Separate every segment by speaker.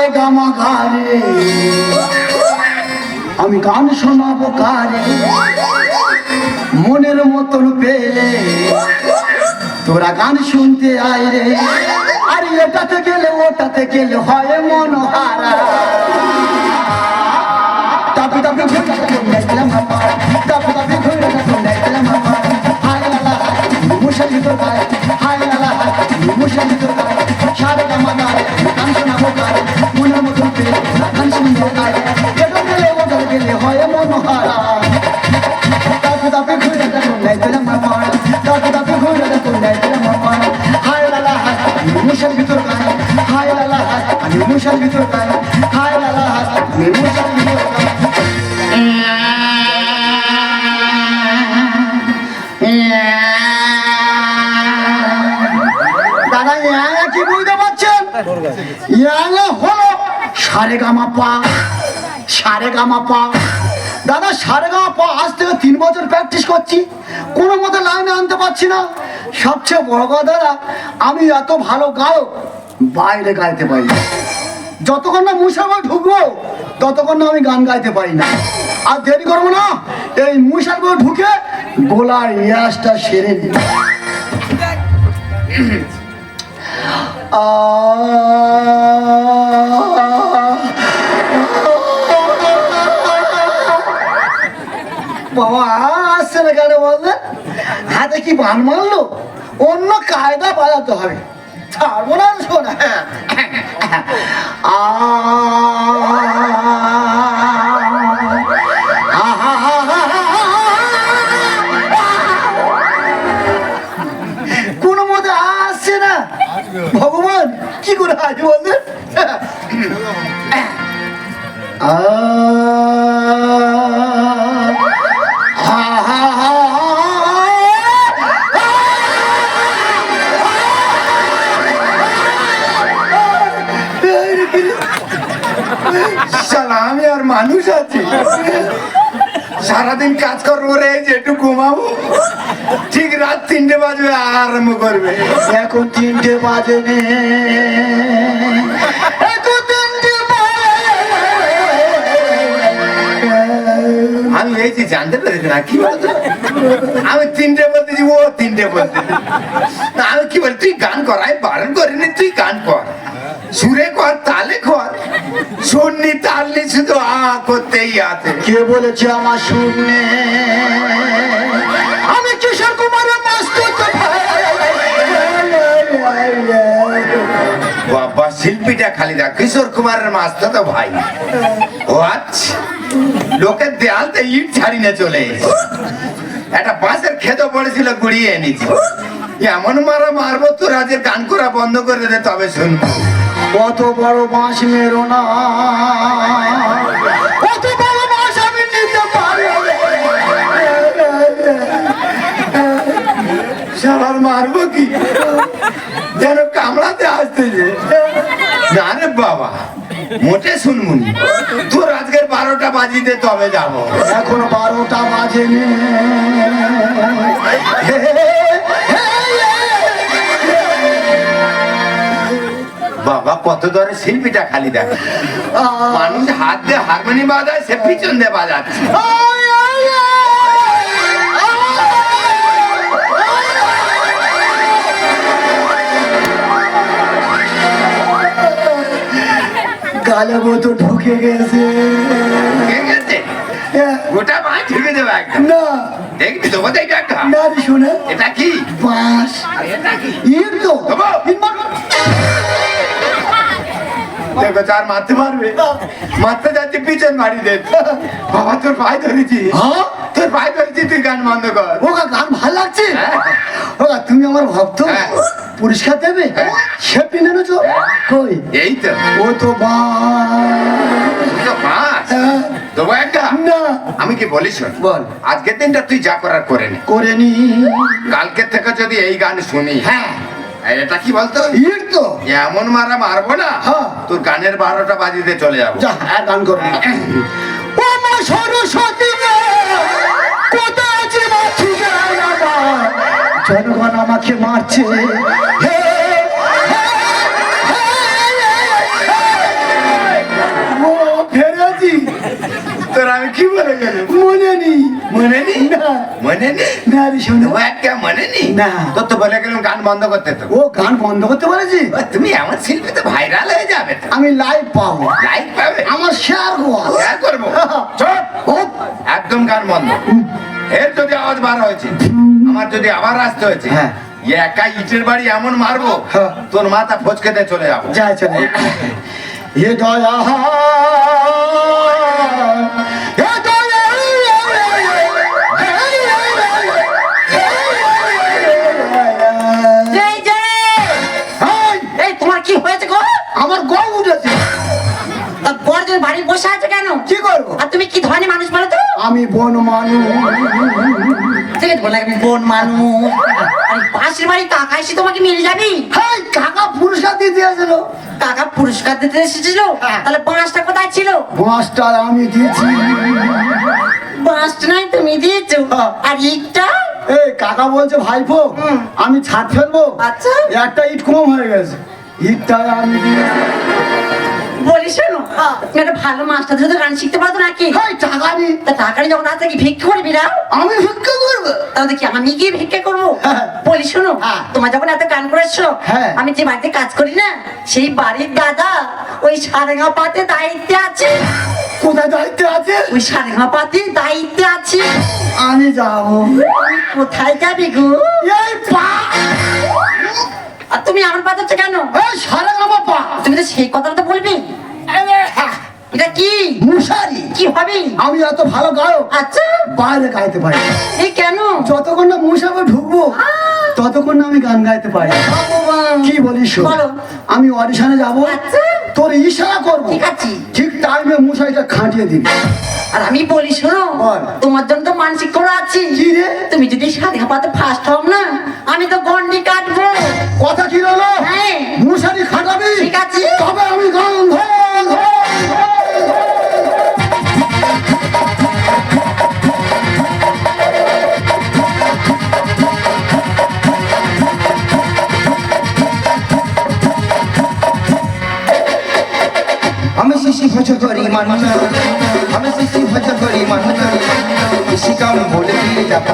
Speaker 1: সারে গামা ঘারে আমি গান শোনাবো কারে? মনের মতন পেলে। তোরা গান শুনতে আয় রে। আর এটাতে গেলে ওটাতে গেলে হয় মন হারা তাপি মুশাল গায় হায় লালা মুশাল ভিতর গায় গামা গান শোনাবো গায় মুশাল ভিতর গায় হায় লালা হায় ইয়া ইয়া হলো সারে গামা পা সারে গামা পা দাদা সারে গামা পা আজ থেকে তিন বছর প্র্যাকটিস করছি। কোনো মতে লাইনে আনতে পারছি না। সবচেয়ে বড় কথা দাদা আমি এত ভালো গায়ক বাইরে গাইতে পারি না। যতক্ষণ না মুসাফা ঢুকবো ততক্ষণ না আমি গান গাইতে পারি না। আর দেরি করব না এই মুসাফা ঢুকে গোলার ইয়াসটা সেরে নিই বাবা আসছে না কেন বললেন হাতে কি বান মারলো। অন্য কায়দা বাজাতে হবে। ছাড়বো না শোনা। কোনো
Speaker 2: সারাদিন কাজ করব রে যে ঘুমাবো। ঠিক রাত তিনটে বাজবে, আরম্ভ করবে।
Speaker 1: এখন তিনটে বাজে নে। এখন তিনটে
Speaker 2: আমি এই জানতে পেরেছি না, কি বলতো? আমি তিনটে বলতেছি, ও তিনটে বলতেছি। আমি কি বলি, তুই গান কর, আমি বারণ করিনি, তুই গান কর। সুরে কর তালে কর। শুননি তালনি শুধু আ করতেই আছে।
Speaker 1: কে বলেছে আমার শুনে আমি কিশোর কুমারের মাস্তুত
Speaker 2: বাবা শিল্পীটা খালি দা কিশোর কুমারের মাস্তা তো ভাই। ও আচ্ছা লোকের দেয়ালতে ইট ছাড়ি না চলে। একটা বাঁশের খেতে পড়েছিল গুড়িয়ে এনেছি। এমন মারা মারবো তোর আজের গান করা বন্ধ করে দে তবে শুনব।
Speaker 1: কত বড় বাঁশ মেরো না। কত বড় বাঁশ আমি নিতে পারি।
Speaker 2: সাবার মারবো কি? যেন কামড়াতে আসতেছে না রে বাবা, মোটে শুনমুনি তোর আজকের বারোটা বাজিতে তবে যাব।
Speaker 1: এখন বারোটা বাজে
Speaker 2: বাবা কত দরে শিল্পীটা খালি দেখ। মানুষ হাত দিয়ে হারমোনি বাজায় সে পিছন দিয়ে বাজাচ্ছে।
Speaker 1: গালে মতো ঢুকে গেছে।
Speaker 2: গোটা মাছ ঢুকে দেবে একদম।
Speaker 1: না।
Speaker 2: দেখবি তো বোধ এটা? একটা
Speaker 1: না রে
Speaker 2: এটা কি?
Speaker 1: বাঁশ।
Speaker 2: আর এটা কি?
Speaker 1: ইট তো।
Speaker 2: বাবা।
Speaker 1: ইট মারো।
Speaker 2: দেখো চার মারতে পারবে মারতে যাচ্ছে পিছন মারি দে বাবা তোর পায়ে ধরেছি।
Speaker 1: হ্যাঁ?
Speaker 2: তোর পায়ে ধরেছি তুই গান বন্ধ কর।
Speaker 1: ওগা গান ভালো লাগছে?
Speaker 2: হ্যাঁ।
Speaker 1: ওগা তুমি আমার ভক্ত?
Speaker 2: হ্যাঁ।
Speaker 1: পুরস্কার দেবে। সে পিনে এনেছো? কই?
Speaker 2: এই তো।
Speaker 1: ও তো।
Speaker 2: দেবো একটা।
Speaker 1: না।
Speaker 2: আমি কি বলিস?
Speaker 1: বল।
Speaker 2: আজকের দিনটা তুই যা করার করে নে।
Speaker 1: করে নি।
Speaker 2: কালকে থেকে যদি এই গান শুনি।
Speaker 1: হ্যাঁ।
Speaker 2: এটা কি বলতো?
Speaker 1: ইট তো।
Speaker 2: এমন মারা মারবো না।
Speaker 1: হ্যাঁ।
Speaker 2: তোর গানের বারোটা বাজিতে চলে যাব।
Speaker 1: হ্যাঁ গান করব ও মা সরস্বতী কোথায় আছে জনগণ আমাকে মারছে। হে, মনে নেই না রে শোনো
Speaker 2: একটা মনে নেই
Speaker 1: না।
Speaker 2: তোর তো বলে গেলাম গান বন্ধ করতে তো।
Speaker 1: ও গান বন্ধ করতে বলেছি?
Speaker 2: তুমি এমন শিল্পী তো ভাইরাল হয়ে যাবে
Speaker 1: আমি লাইভ পাবো।
Speaker 2: লাইক পাবে?
Speaker 1: আমার শেয়ার গোয়া
Speaker 2: করব? একদম গান বন্ধ। এর যদি আওয়াজ বার হয়েছে আমার যদি আবার আসতে হয়েছে
Speaker 1: হ্যাঁ।
Speaker 2: একা ইটের বাড়ি এমন মারবো
Speaker 1: হ্যাঁ।
Speaker 2: তোর মাথা ফচকেতে চলে যাব।
Speaker 1: যায় চলে এ দয়া আমার গম উঠেছে।
Speaker 3: তা বড়জন বাড়ি বসে আছে কেন?
Speaker 1: কি করব?
Speaker 3: আর তুমি কি ধরনের মানুষ বলো তো?
Speaker 1: আমি বন মানুষ।
Speaker 3: ঠিক আছে বলে আমি বোন মানুষ। আরে পাশের বাড়ি কাকা এসে তোমাকে মিলে যাবি?
Speaker 1: কাকা পুরস্কার দিয়ে দিয়েছিল
Speaker 3: কাকা পুরস্কার দিতে এসেছিল?
Speaker 1: হ্যাঁ।
Speaker 3: তাহলে পাঁচটা কোথায় ছিল?
Speaker 1: মাস্টার আমি দিয়েছি।
Speaker 3: পাঁচটা নাই তুমি দিয়েছ।
Speaker 1: হ্যাঁ।
Speaker 3: আর ইটটা?
Speaker 1: এই কাকা বলছে ভাইপো আমি ছাদ ফেলব।
Speaker 3: আচ্ছা।
Speaker 1: একটা ইট কম হয়ে গেছে।
Speaker 3: শোনো
Speaker 1: হ্যাঁ।
Speaker 3: একটা ভালো মাস্টার ধরে গান শিখতে পারতো নাকি?
Speaker 1: টাকা নি
Speaker 3: তা টাকা যখন আসতে কি ভিক্ষে করবি না?
Speaker 1: আমি ভিক্ষা করব।
Speaker 3: তাহলে কি আমি গিয়ে ভিক্ষা করব। বলি শোনো। তোমার যখন এত গান করেছ। আমি যে বাড়িতে কাজ করি না সেই বাড়ির দাদা ওই সারেঙ্গা পাতে দায়িত্বে আছে।
Speaker 1: কোথায় দায়িত্বে আছে?
Speaker 3: ওই সারেঙ্গা পাতে দায়িত্বে আছে।
Speaker 1: আমি যাব।
Speaker 3: কোথায় যাবি গো?
Speaker 1: এই পা
Speaker 3: আর তুমি আমার পাঠাচ্ছ কেন?
Speaker 1: এই সারা আমার পা
Speaker 3: তুমি তো সেই কথাটা তো বলবি। এটা কি?
Speaker 1: মুশারি।
Speaker 3: কি হবে
Speaker 1: আমি এত ভালো গায়ক।
Speaker 3: আচ্ছা।
Speaker 1: বাইরে গাইতে পারি।
Speaker 3: এই কেন?
Speaker 1: যতক্ষণ না মুসাবে ঢুকবো ততক্ষণ না আমি গান গাইতে পারি। কি বলিস আমি অডিশনে যাব।
Speaker 3: আচ্ছা।
Speaker 1: তোর ইশারা করব।
Speaker 3: ঠিক আছে।
Speaker 1: ঠিক টাইমে মুসাইটা খাটিয়ে দিবি।
Speaker 3: আর আমি বলি শোনো। তোমার জন্য তো মানসিক করে আছি? তুমি যদি সাদে পাতে ফার্স্ট হও না আমি তো গন্ডি কাটবো।
Speaker 1: কথা কি হলো
Speaker 3: হ্যাঁ।
Speaker 1: মুসারি খাটাবি
Speaker 3: ঠিক আছে।
Speaker 1: তবে আমি গান ধর, ধর, ধর।
Speaker 4: আমি শিশি ভজ করি মানুষ আমি শিশি ভজ করি মানুষ বেশি কাম বলে দিয়ে যাব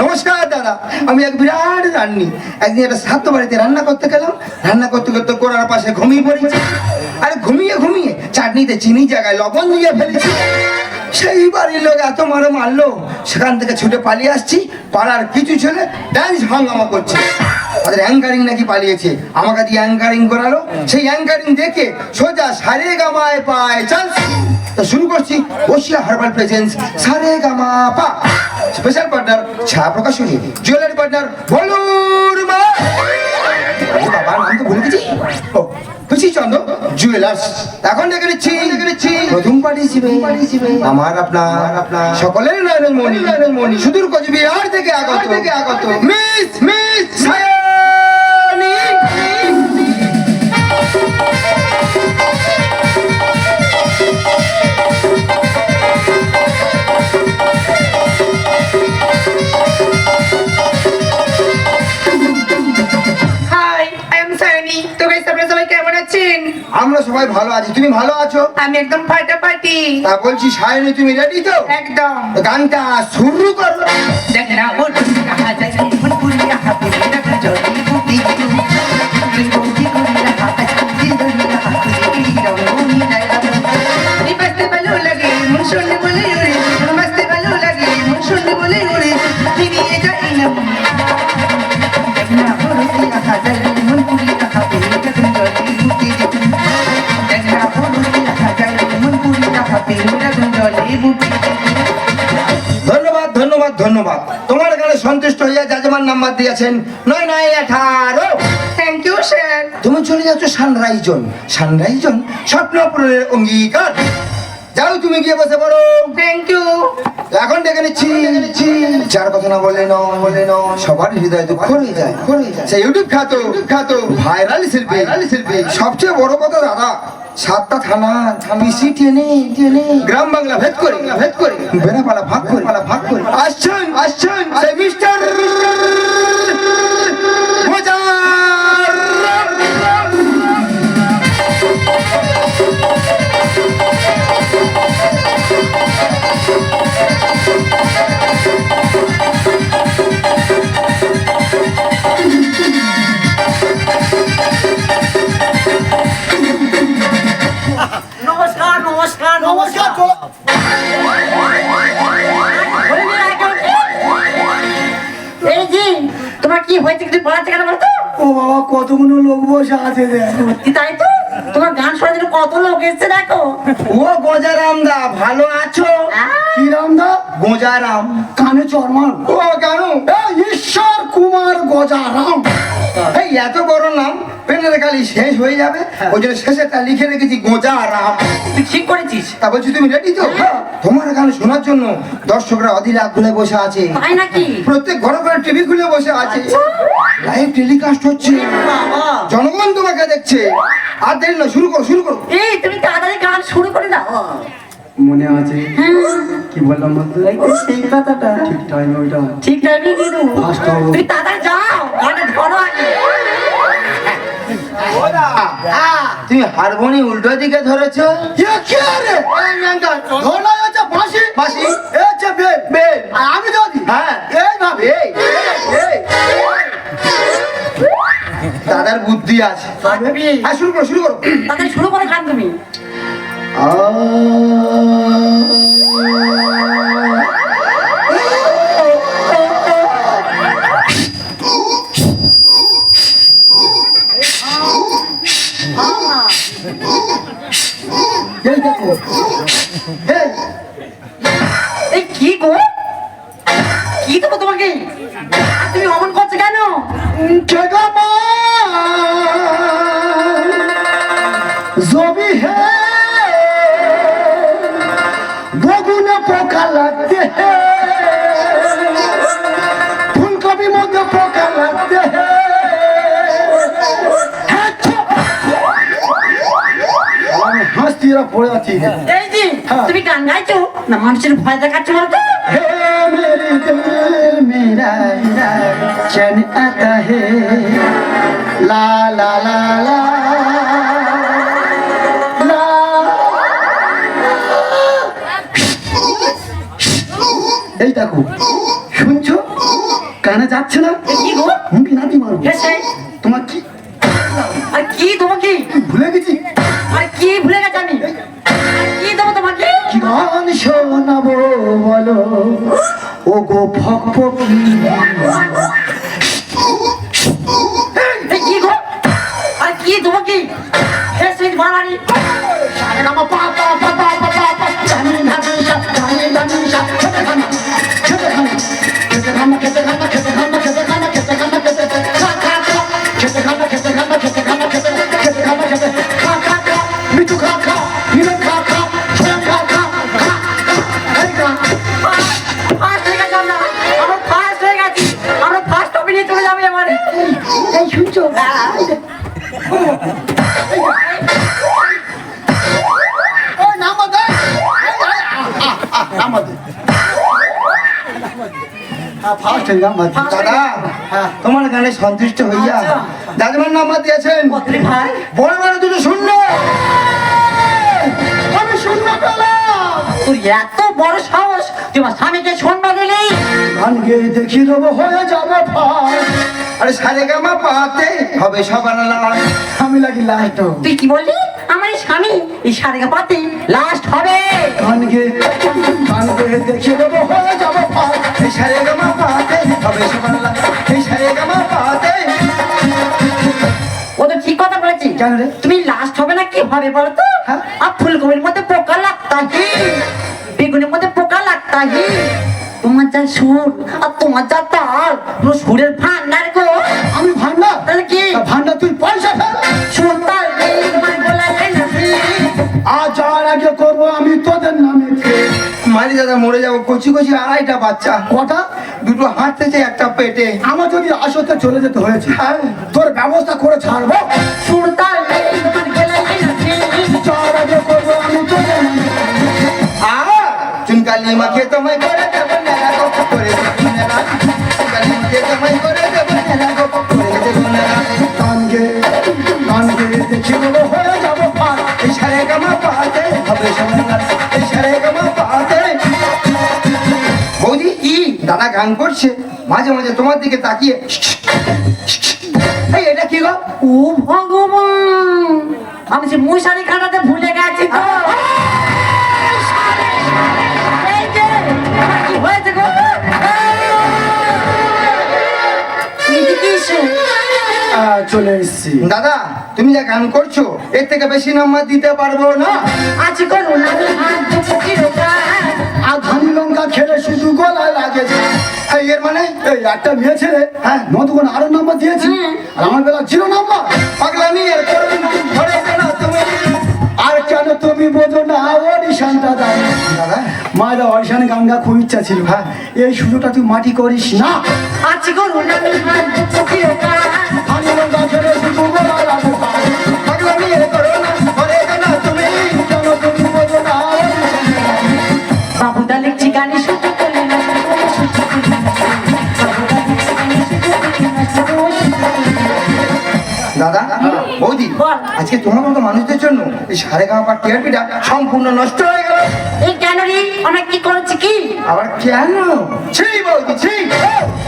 Speaker 4: নমস্কার দাদা, আমি এক বিরাট রান্নি। একদিন একটা সাত বাড়িতে রান্না করতে গেলাম। রান্না করতে করতে কোরার পাশে ঘুমিয়ে পড়েছি। আরে ঘুমিয়ে ঘুমিয়ে চাটনিতে চিনি জায়গায় লবণ দিয়ে ফেলেছি। সেই বাড়ির লোক এত মারো মারলো, সেখান থেকে ছুটে পালিয়ে আসছি। পাড়ার কিছু ছেলে ড্যান্স হাঙ্গামা করছে। তাদের অ্যাঙ্কারিং নাকি পালিয়েছে। আমাকে দিয়ে অ্যাঙ্কারিং করালো। সেই অ্যাঙ্কারিং দেখে সোজা সারে গামায় পায় চান্স তো শুরু করছি বসিয়া herbal presents Sare Gama Pa. Special partner Chhaya Prakashani jewellery partner বলুর মা। আরে বাবা নাম তো ভুলে গেছি। ও খুশি চন্দ্র জুয়েলার্স এখন ডেকে নিচ্ছি প্রথম আমার আপনার আপনার। সকলের নয়নের মনি নয়নের মনি সুদূর কোচবিহার থেকে আগত। থেকে আগত। আমরা সবাই ভালো আছি। তুমি ভালো আছো?
Speaker 5: আমি একদম ফাটাফাটি।
Speaker 4: তা বলছি সায়নি তুমি রেডি তো?
Speaker 5: একদম।
Speaker 4: গানটা শুরু করো।
Speaker 5: দেখ না ওর কাহা যায় মন পুরিয়া হাতে রাখ
Speaker 4: দিয়েছেন নয় নয় আঠারো।
Speaker 5: থ্যাংক ইউ স্যার
Speaker 4: তুমি চলে যাচ্ছ সানরাইজন। সানরাইজন স্বপ্ন পূরণের অঙ্গীকার। তুমি গিয়ে বসে পড়ো।
Speaker 5: থ্যাংক ইউ
Speaker 4: এখন ডেকে নিচ্ছি। যার কথা না বললে ন বললে ন সবার হৃদয় দুঃখ হয়ে যায়। সে ইউটিউব খ্যাত খ্যাত। ভাইরাল শিল্পী। ভাইরাল শিল্পী। সবচেয়ে বড় কথা দাদা সাতটা থানা পিসি টেনে টেনে। গ্রাম বাংলা ভেদ করে। ভেদ করে। বেড়াপালা ভাগ করে। পালা ভাগ করে। আসছেন আসছেন। মিস্টার
Speaker 3: নমস্কার
Speaker 1: কতগুলো লোক বসে আছে
Speaker 3: সত্যি তাই তো? তোমার গান শোনার জন্য কত লোক এসছে দেখো।
Speaker 4: ও গোজারাম দা ভালো আছো?
Speaker 1: কি রাম দা?
Speaker 4: গোজারাম।
Speaker 1: কানে চরমান।
Speaker 4: ও কেন?
Speaker 1: ঈশ্বর কুমার গজারাম।
Speaker 4: এই এত বড় নাম পেনের খালি শেষ হয়ে যাবে। ওই জন্য শেষেটা লিখে রেখেছি গোজারাম
Speaker 3: তুই ঠিক করেছিস।
Speaker 4: তা বলছি তুমি রেডি তো? তোমার গান শোনার জন্য দর্শকরা অধীর আগ্রহে বসে আছে।
Speaker 3: তাই নাকি?
Speaker 4: প্রত্যেক ঘরে ঘরে টিভি খুলে বসে আছে। লাইভ টেলিকাস্ট হচ্ছে। জনগণ তোমাকে দেখছে। আর দেরি না শুরু করো শুরু করো।
Speaker 3: এই তুমি তাড়াতাড়ি গান শুরু করে দাও।
Speaker 1: মনে আছে?
Speaker 3: হ্যাঁ,
Speaker 1: কি বললাম বলতে?
Speaker 3: এই তো সেই কথাটা।
Speaker 1: ঠিক টাইম ওইটা।
Speaker 3: ঠিক টাইমে দিয়ে দেবো
Speaker 1: ফার্স্ট হব।
Speaker 3: তুমি তাড়াতাড়ি যাও গানটা ধরো আগে
Speaker 4: তুমি হারমোনি উল্টো দিকে ধরেছো?
Speaker 1: কি রে? ধরলাই হচ্ছে বাঁশি।
Speaker 4: বাঁশি।
Speaker 1: এ হচ্ছে বেল।
Speaker 4: বেল।
Speaker 1: আর আমি যদি?
Speaker 4: হ্যাঁ।
Speaker 1: এইভাবে।
Speaker 4: দাদার বুদ্ধি আছে। হ্যাঁ শুরু করো শুরু করো।
Speaker 3: শুরু করো গান তুমি। কি গো? কি দেবো তোমাকে? তুমি অমন করছ কেন?
Speaker 1: কেগামা আমি হাসতি এরা পড়ে আছি
Speaker 3: এই যে
Speaker 1: হ্যাঁ।
Speaker 3: তুমি গান গাইছো না মানুষের ভয় দেখাচ্ছ বলতো
Speaker 1: हे मेरे दिल मेरा चैन आता है ला ला ला ला ला এই দেখো শুনছো কানে যাচ্ছে না
Speaker 3: এ কি গো
Speaker 1: মুখে নাতি মারবো
Speaker 3: হেসে
Speaker 1: তোমার কি
Speaker 3: আর কি তোমাকে
Speaker 1: ভুলে গেছি
Speaker 3: আর কি ভুলে
Speaker 1: গান শোনাবো বলো। ও গো ফক
Speaker 3: এই
Speaker 4: দাদা তোমার গানে সন্তুষ্ট হইয়া।
Speaker 3: আচ্ছা।
Speaker 4: দাদার নাম্বার দিয়েছেন। বড় বড় দুটো শূন্য।
Speaker 1: আমি শূন্য পেলাম।
Speaker 3: তোর এত বড় সাহস তুই আমার স্বামীকে দিলি।
Speaker 1: গান গেয়ে দেখিয়ে দেবো হয়ে যাবে
Speaker 4: আরে সারে গামা পাতে হবে সবার লাল
Speaker 1: আমি লাগি লাইট।
Speaker 3: তুই কি বললি? আমার স্বামী এই সারেগা পাতে লাস্ট হবে।
Speaker 1: গান গেয়ে দেখিয়ে দেবো হয়ে যাবে
Speaker 4: এই সারে গামা পাতে হবে এই সারে গামা পাতে
Speaker 3: ও তো ঠিক কথা বলেছি।
Speaker 1: কেন রে?
Speaker 3: তুমি লাস্ট হবে না কি হবে বলো তো
Speaker 1: হ্যাঁ?
Speaker 3: আর ফুলকপির মধ্যে পোকা লাগতা হি। বেগুনের মধ্যে পোকা লাগতা হি। তোমার যা সুর আর তোমার যা তাল পুরো সুরের ভান্ডার গো।
Speaker 1: আমি ভান্ডার
Speaker 3: তাহলে কি?
Speaker 1: ভান্ডার তুই পয়সা ফেল।
Speaker 3: সুর
Speaker 1: করব আমি তোদের
Speaker 4: দাদা মরে যাব। কচি কচি আড়াইটা বাচ্চা।
Speaker 1: কটা?
Speaker 4: দুটো হাঁটতেছে একটা পেটে।
Speaker 1: আমার যদি আসতে চলে যেতে হয়েছে
Speaker 4: হ্যাঁ।
Speaker 1: তোর ব্যবস্থা করে ছাড়বো?
Speaker 4: চুনকালি মাকে তোমায় করে দেব গপ করে দেব চুনকালি মাকে তোমায় করে দেব গপ করে দেব বৌদি কি দাদা গান করছে। মাঝে মাঝে তোমার দিকে তাকিয়ে এটা কি গো?
Speaker 3: ও ভগবান আমি যে মশারি খাটাতে ভুলে গেছি তো। এই যে, আমার কি হয়েছে গো? এই যে কিসে?
Speaker 1: আহ, চলে এসছি।
Speaker 4: দাদা তুমি যা গান করছ এর থেকে বেশি নাম্বার দিতে পারব না।
Speaker 3: করুন আমি
Speaker 1: আর লঙ্কা খেলে শুধু গলায় লাগেছে
Speaker 4: এর মানে
Speaker 1: এই একটা মেয়ে ছেলে হ্যাঁ নতুন আরও নাম্বার দিয়েছি। আর আমার বেলা জিরো নাম্বার।
Speaker 4: পাগলামি এর ধরে তুমি।
Speaker 1: আর কেন তুমি বোঝো না অডিশনটা দাও।
Speaker 4: দাদা
Speaker 1: মায়ের অডিশনে গান গা খুব ইচ্ছা ছিল হ্যাঁ। এই সুযোগটা তুই মাটি করিস না।
Speaker 3: করুন আমি
Speaker 4: সাড়ে টিআরপিটা সম্পূর্ণ নষ্ট হয়ে গেল।
Speaker 3: এই কেন রে? আমরা কি করেছি কি?
Speaker 4: আবার কেন? ছি বৌদি ছি।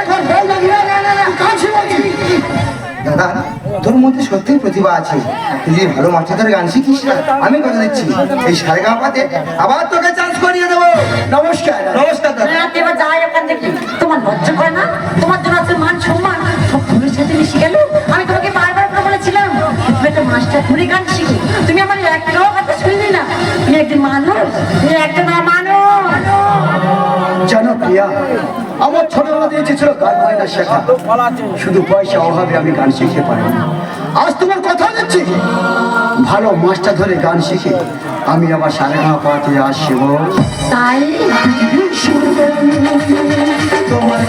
Speaker 1: এখন বল না, না, না, না, কাছে বলছি।
Speaker 4: দাদা তোর মধ্যে সত্যিই প্রতিভা আছে। তুই যদি ভালো মাস্টারদের গান শিখিস না আমি কথা দিচ্ছি। এই সাড়ে গাঁ পাতে আবার তোকে চান্স করিয়ে দেবো।
Speaker 1: নমস্কার
Speaker 4: নমস্কার দাদা
Speaker 3: তোমার লজ্জা করে না? তোমার জন্য আছে মান সম্মান। মাস্টার ধরে গান শিখি। তুমি আমার একটাও কথা শুনলি না তুমি একজন মানুষ তুমি একটা না মানুষ
Speaker 1: জানো প্রিয়া আমার ছোটবেলা দিয়ে ছিল গান বাজনা শেখা। শুধু পয়সা অভাবে আমি গান শিখতে পারিনি। আজ তোমার কথা দিচ্ছি। ভালো মাস্টার ধরে গান শিখে। আমি আবার সাড়ে নয় পাতে আসব।
Speaker 3: তাই
Speaker 1: তোমার